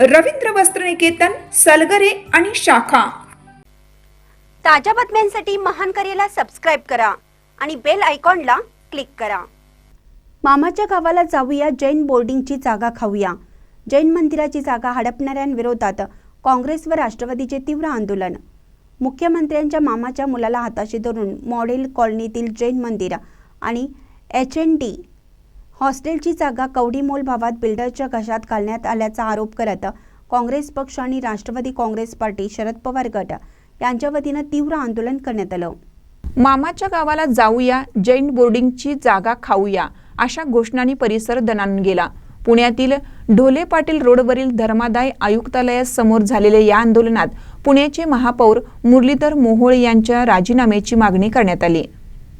रवींद्र वस्त्रनिकेतन सलगरे आणि शाखा. ताज्या बातम्यांसाठी महान करेला सबस्क्राईब करा आणि बेल आयकॉनला क्लिक करा. मामाच्या गावाला जाऊया जैन बोर्डिंगची जागा खाऊया. जैन मंदिराची जागा हडपणाऱ्यांविरोधात काँग्रेस व राष्ट्रवादीचे तीव्र आंदोलन. मुख्यमंत्र्यांच्या मामाच्या मुलाला हाताशी धरून मॉडेल कॉलनीतील जैन मंदिर आणि एच एन डी हॉस्टेलची जागा कवडीमोल भावात बिल्डरच्या घशात घालण्यात आल्याचा आरोप करत काँग्रेस पक्ष आणि राष्ट्रवादी काँग्रेस पार्टी शरद पवार गट यांच्या वतीनं तीव्र आंदोलन करण्यात आलं. मामाच्या गावाला जाऊया जैन बोर्डिंगची जागा खाऊया अशा घोषणांनी परिसर दणान गेला. पुण्यातील ढोले पाटील रोडवरील धर्मादाय आयुक्तालयासमोर झालेल्या या आंदोलनात पुण्याचे महापौर मुरलीधर मोहोळ यांच्या राजीनाम्याची मागणी करण्यात आली.